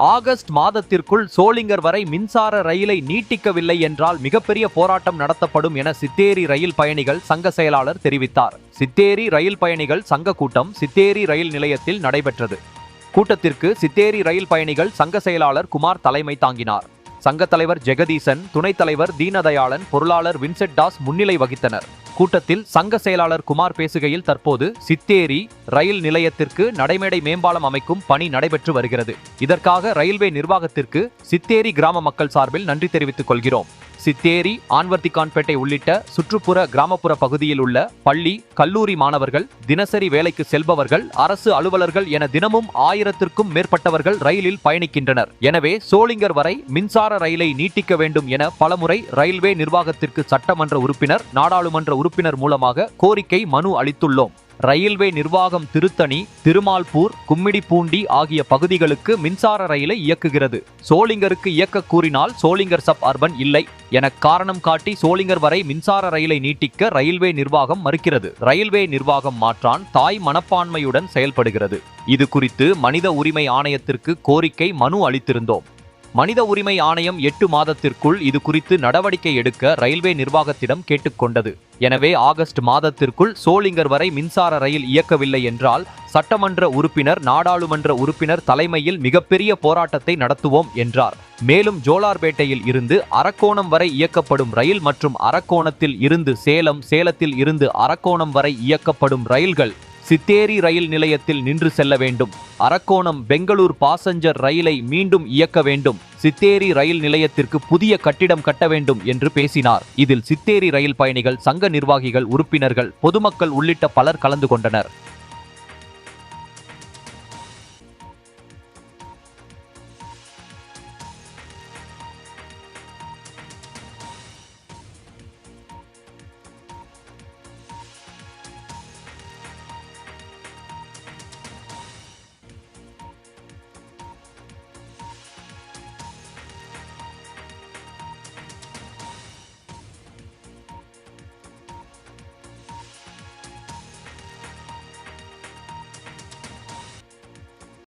August மாதத்திற்குள் சோளிங்கர் வரை மின்சார ரயிலை நீட்டிக்கவில்லை என்றால் மிகப்பெரிய போராட்டம் நடத்தப்படும் என சித்தேரி ரயில் பயணிகள் சங்க செயலாளர் தெரிவித்தார். சித்தேரி ரயில் பயணிகள் சங்க கூட்டம் சித்தேரி ரயில் நிலையத்தில் நடைபெற்றது. கூட்டத்திற்கு சித்தேரி ரயில் பயணிகள் சங்க செயலாளர் குமார் தலைமை தாங்கினார். சங்க தலைவர் ஜெகதீசன் துணைத் தலைவர் தீனதயாளன் பொருளாளர் வின்செட் தாஸ் முன்னிலை வகித்தனர். கூட்டத்தில் சங்க செயலாளர் குமார் பேசுகையில் தற்போது சித்தேரி ரயில் நிலையத்திற்கு நடைமேடை மேம்பாலம் அமைக்கும் பணி நடைபெற்று வருகிறது. இதற்காக ரயில்வே நிர்வாகத்திற்கு சித்தேரி கிராம மக்கள் சார்பில் நன்றி தெரிவித்துக் கொள்கிறோம். சித்தேரி ஆன்வர்த்திகான்பேட்டை உள்ளிட்ட சுற்றுப்புற கிராமப்புற பகுதியில் உள்ள பள்ளி கல்லூரி மாணவர்கள் தினசரி வேலைக்கு செல்பவர்கள் அரசு அலுவலர்கள் என தினமும் ஆயிரத்திற்கும் மேற்பட்டவர்கள் ரயிலில் பயணிக்கின்றனர். எனவே சோளிங்கர் வரை மின்சார ரயிலை நீட்டிக்க வேண்டும் என பலமுறை ரயில்வே நிர்வாகத்திற்கு சட்டமன்ற உறுப்பினர் நாடாளுமன்ற உறுப்பினர் மூலமாக கோரிக்கை மனு அளித்துள்ளோம். ரயில்வே நிர்வாகம் திருத்தணி திருமால்பூர் கும்மிடிப்பூண்டி ஆகிய பகுதிகளுக்கு மின்சார ரயிலை இயக்குகிறது. சோளிங்கருக்கு இயக்க கூறினால் சோளிங்கர் சப் அர்பன் இல்லை என காரணம் காட்டி சோளிங்கர் வரை மின்சார ரயிலை நீட்டிக்க ரயில்வே நிர்வாகம் மறுக்கிறது. ரயில்வே நிர்வாகம் மாற்றான் தாய் மனப்பான்மையுடன் செயல்படுகிறது. இது குறித்து மனித உரிமை ஆணையத்திற்கு கோரிக்கை மனு அளித்திருந்தோம். மனித உரிமை ஆணையம் எட்டு மாதத்திற்குள் இது குறித்து நடவடிக்கை எடுக்க ரயில்வே நிர்வாகத்திடம் கேட்டுக்கொண்டது. எனவே ஆகஸ்ட் மாதத்திற்குள் சோளிங்கர் வரை மின்சார ரயில் இயக்கவில்லை என்றால் சட்டமன்ற உறுப்பினர் நாடாளுமன்ற உறுப்பினர் தலைமையில் மிகப்பெரிய போராட்டத்தை நடத்துவோம் என்றார். மேலும் ஜோலார்பேட்டையில் இருந்து அரக்கோணம் வரை இயக்கப்படும் ரயில் மற்றும் அரக்கோணத்தில் இருந்து சேலம் சேலத்தில் இருந்து அரக்கோணம் வரை இயக்கப்படும் ரயில்கள் சித்தேரி ரயில் நிலையத்தில் நின்று செல்ல வேண்டும். அரக்கோணம் பெங்களூர் பாசஞ்சர் ரயிலை மீண்டும் இயக்க வேண்டும். சித்தேரி ரயில் நிலையத்திற்கு புதிய கட்டிடம் கட்ட வேண்டும் என்று பேசினார். இதில் சித்தேரி ரயில் பயணிகள் சங்க நிர்வாகிகள் உறுப்பினர்கள் பொதுமக்கள் உள்ளிட்ட பலர் கலந்து கொண்டனர்.